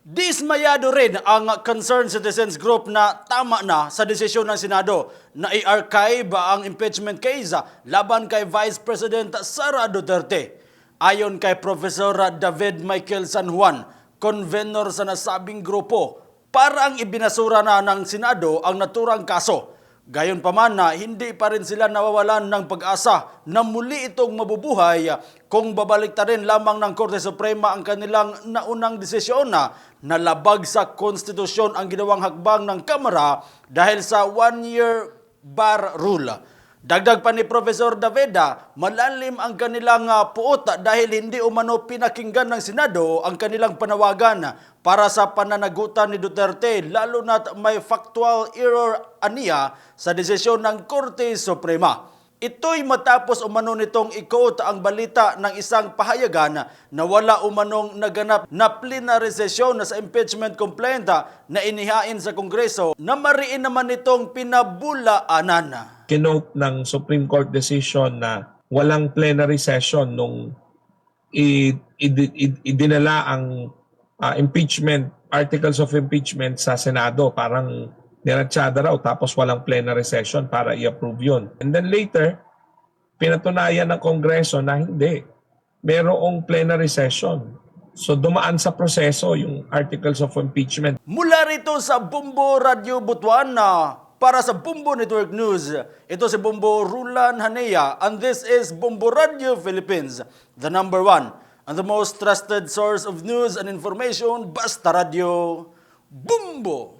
Dismayado rin ang Concerned Citizens Group na tama na sa desisyon ng Senado na i-archive ang impeachment case laban kay Vice President Sara Duterte. Ayon kay Professor David Michael San Juan, convenor sa nasabing grupo, parang ibinasura na ng Senado ang naturang kaso. Gayon pa man na hindi pa rin sila nawawalan ng pag-asa na muli itong mabubuhay kung babalik ta rin lamang ng Korte Suprema ang kanilang naunang desisyon na nalabag sa konstitusyon ang ginawang hakbang ng Kamara dahil sa one-year bar rule. Dagdag pa ni Professor Daveda, malalim ang kanilang ah, puot dahil hindi umano pinakinggan ng Senado ang kanilang panawagan para sa pananagutan ni Duterte lalo na't may factual error aniya sa desisyon ng Korte Suprema. Ito'y matapos umano nitong i-quote ang balita ng isang pahayagan na wala umanong naganap na plenary session na sa impeachment complaint na inihain sa Kongreso na mariin naman nitong pinabulaanan. kinote ng Supreme Court decision na walang plenary session nung idinala ang ah, impeachment, articles of impeachment sa Senado. Parang niratsyada raw tapos walang plenary session para i-approve yun. And then later, pinatunayan ng Kongreso na hindi. Merong plenary session. So dumaan sa proseso yung articles of impeachment. Mula rito sa Bumbo Radio Butuan para sa Bumbo Network News, ito si Bumbo Rulan Hanea and this is Bumbo Radio Philippines, the number one and the most trusted source of news and information, Basta Radio Bumbo.